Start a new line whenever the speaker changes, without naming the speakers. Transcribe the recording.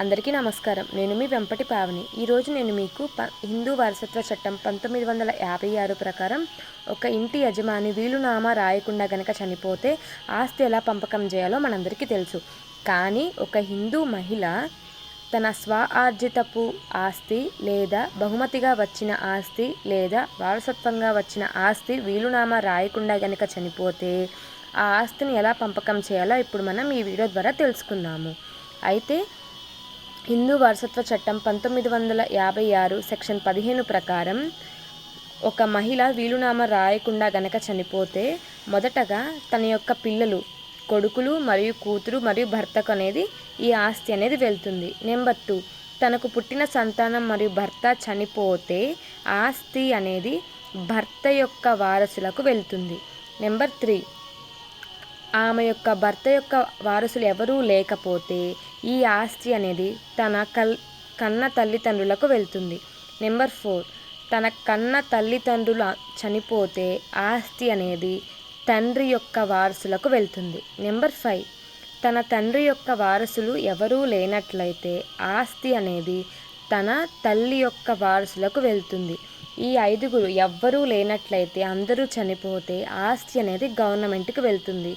అందరికీ నమస్కారం. నేను మీ వెంపటి పావని. ఈరోజు నేను మీకు ప హిందూ వారసత్వ చట్టం పంతొమ్మిది వందల యాభై ఆరు ప్రకారం ఒక ఇంటి యజమాని వీలునామా రాయకుండా గనక చనిపోతే ఆస్తి ఎలా పంపకం చేయాలో మనందరికీ తెలుసు. కానీ ఒక హిందూ మహిళ తన స్వ ఆర్జితపు ఆస్తి లేదా బహుమతిగా వచ్చిన ఆస్తి లేదా వారసత్వంగా వచ్చిన ఆస్తి వీలునామా రాయకుండా గనక చనిపోతే ఆ ఆస్తిని ఎలా పంపకం చేయాలో ఇప్పుడు మనం ఈ వీడియో ద్వారా తెలుసుకుందాము. అయితే హిందూ వారసత్వ చట్టం పంతొమ్మిది వందల యాభై ఆరు సెక్షన్ పదిహేను ప్రకారం ఒక మహిళ వీలునామా రాయకుండా గనక చనిపోతే మొదటగా తన యొక్క పిల్లలు కొడుకులు మరియు కూతురు మరియు భర్తకు అనేది ఈ ఆస్తి అనేది వెళ్తుంది. నెంబర్ టూ తనకు పుట్టిన సంతానం మరియు భర్త చనిపోతే ఆస్తి అనేది భర్త యొక్క వారసులకు వెళ్తుంది. నెంబర్ త్రీ ఆమె యొక్క భర్త యొక్క వారసులు ఎవరూ లేకపోతే ఈ ఆస్తి అనేది తన కల్ కన్న తల్లిదండ్రులకు వెళ్తుంది. Number four. తన కన్న తల్లిదండ్రులు చనిపోతే ఆస్తి అనేది తండ్రి యొక్క వారసులకు వెళ్తుంది. Number five. తన తండ్రి యొక్క వారసులు ఎవరూ లేనట్లయితే ఆస్తి అనేది తన తల్లి యొక్క వారసులకు వెళ్తుంది. ఈ ఐదుగురు ఎవ్వరూ లేనట్లయితే అందరూ చనిపోతే ఆస్తి అనేది గవర్నమెంట్కి వెళ్తుంది.